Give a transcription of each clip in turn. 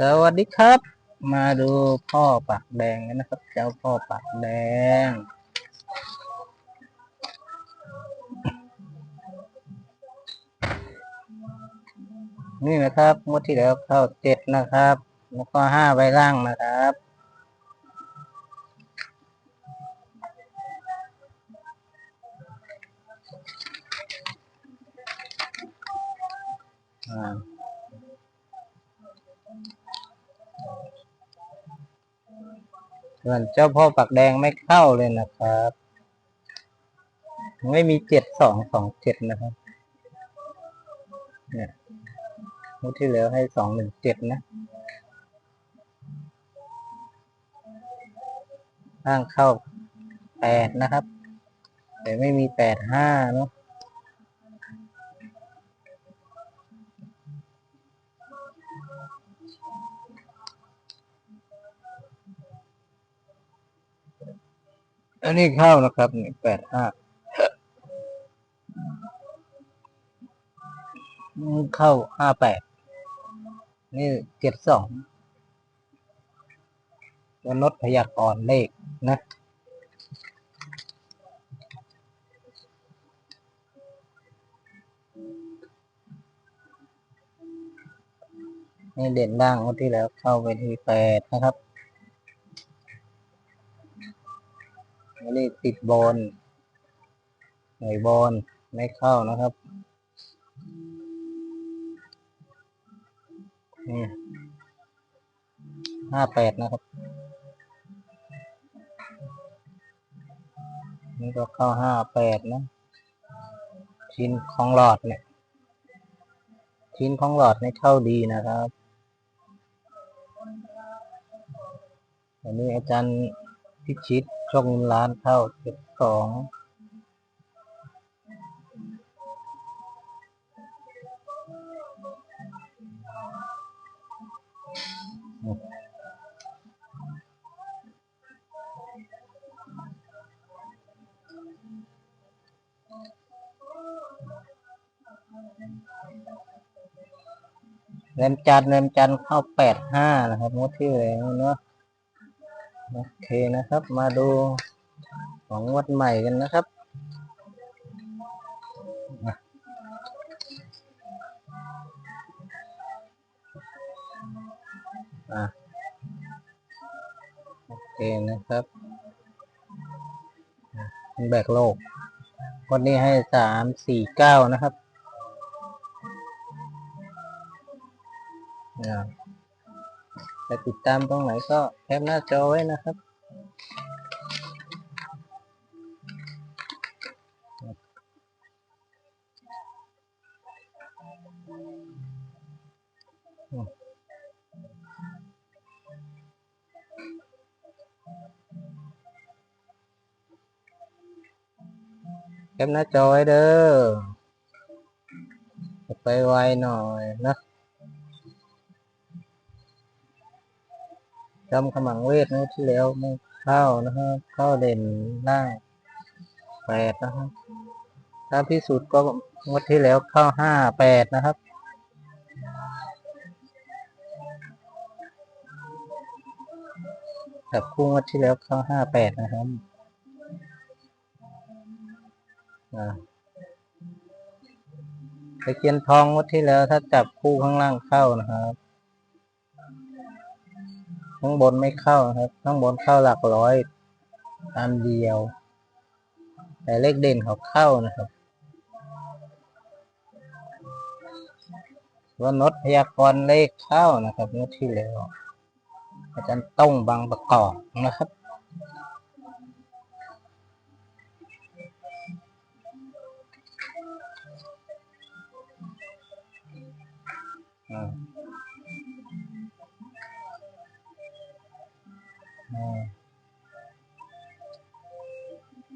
สวัสดีครับ มาดูพ่อปากแดงกันนะครับ เจ้าพ่อปากแดง นี่นะครับงวดที่แล้วเข้าเจ็ดนะครับ แล้วก็ห้าใบล่างนะครับอ่า ส่วนเจ้าพ่อปักแดงไม่เข้าเลยนะครับ ไม่มีเจ็ดสองสองเจ็ดนะครับ เนี่ยงวดที่แล้วให้สองหนึ่งเจ็ดนะข้างเข้าแปดนะครับ แต่ไม่มีแปดห้าเนาะ อันนี้เข้านะครับนี่แปดห้าเข้าห้าแปดนี่เจ็ดสองตัวนดพยากรณ์เลขนะนี่เด่นล่างงวันที่แล้วเข้าไปที่แปดนะครับ นนี้ติดบอลหน่วยบอลไม่เข้านะครับนี่ห้าแปดนะครับนี่ก็เข้าห้าแปดนะ ชิ้นของหลอดเนี่ย ชิ้นของหลอดไม่เข้าดีนะครับอันนี้อาจารย์พิชิต ชคเงินล้านเข้าเจ็ดสองเงินจันทร์เงินจันเข้าแปดห้านะครับงดที่แล้วเนาะ โอเคนะครับ มาดูของวัดใหม่กันนะครับอโอเคนะครับแบกโลกวันนี้ให้สามสี่เก้านะครับอะ จะติดตามตรงไหนก็แคปหน้าจอไว้นะครับ แคปหน้าจอไว้เด้อไปไวหน่อยนะ จำขมังเวทนะที่แล้วไม่เข้านะครับเข้าเด่นล่างแปดนะครับถ้าพิสูจน์ก็งวดที่แล้วเข้าห้าแปดนะครับกับคู่งวดที่แล้วเข้าห้าแปดนะครับตะเคียนทองงวดที่แล้วถ้าจับคู่ข้างล่างเข้านะครับ ข้างบนไม่เข้านะครับ ข้างบนเข้าหลักร้อยอันเดียว แต่เลขเด่นเขาเข้านะครับว่านดพยากรณ์เลขเข้านะครับงวดที่แล้วอาจารย์ต้องบางประกอบนะครับอ่า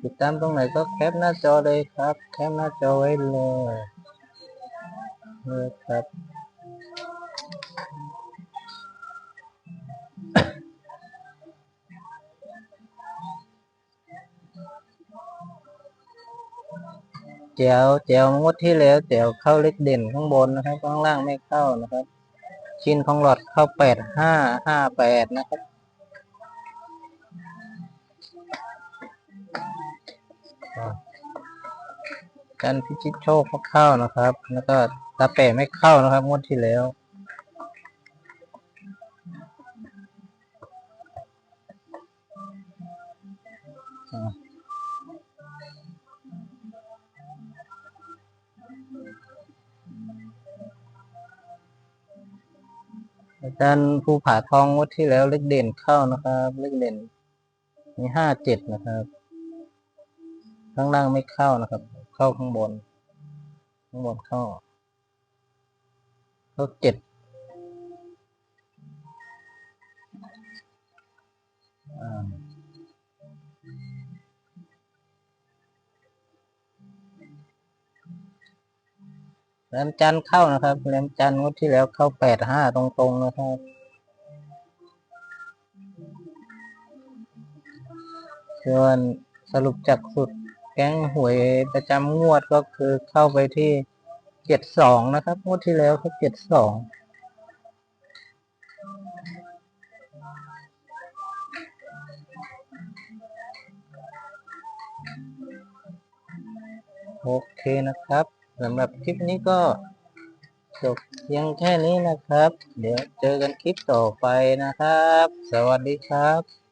ติดตามตรงไหนก็แคปหน้าจอเลยครับ แคปหน้าจอไว้เลยเลยครับแจวแจวงวดที่แล้วแจวเข้าเล็กเด่นข้างบนนะครับ ข้างล่างไม่เข้านะครับ ชิ้นของหลอดเข้าแปดห้าห้าแปดนะครับ การพิชิตโชคก็เข้านะครับ แล้วก็ตาแปะไม่เข้านะครับงวดที่แล้วอาอาจารย์ภูผาทองงวดที่แล้วเลขเด่นเข้านะครับ เลขเด่นมีห้าเจ็ดนะครับ ข้างล่างไม่เข้านะครับ เข้าข้างบน ข้างบนเข้าเข้าเจ็ดอ่าแรมจันเข้านะครับแรมจันทร์งวดที่แล้วเข้าแปดห้าตรงๆนะครับส่วนสรุปจากสุด แก๊งหวยประจำงวดก็คือเข้าไปที่เจ็ดสองนะครับ งวดที่แล้วเขาเจ็ดสองโอเคนะครับสำหรับคลิปนี้ก็จบเพียงแค่นี้นะครับ เดี๋ยวเจอกันคลิปต่อไปนะครับ สวัสดีครับ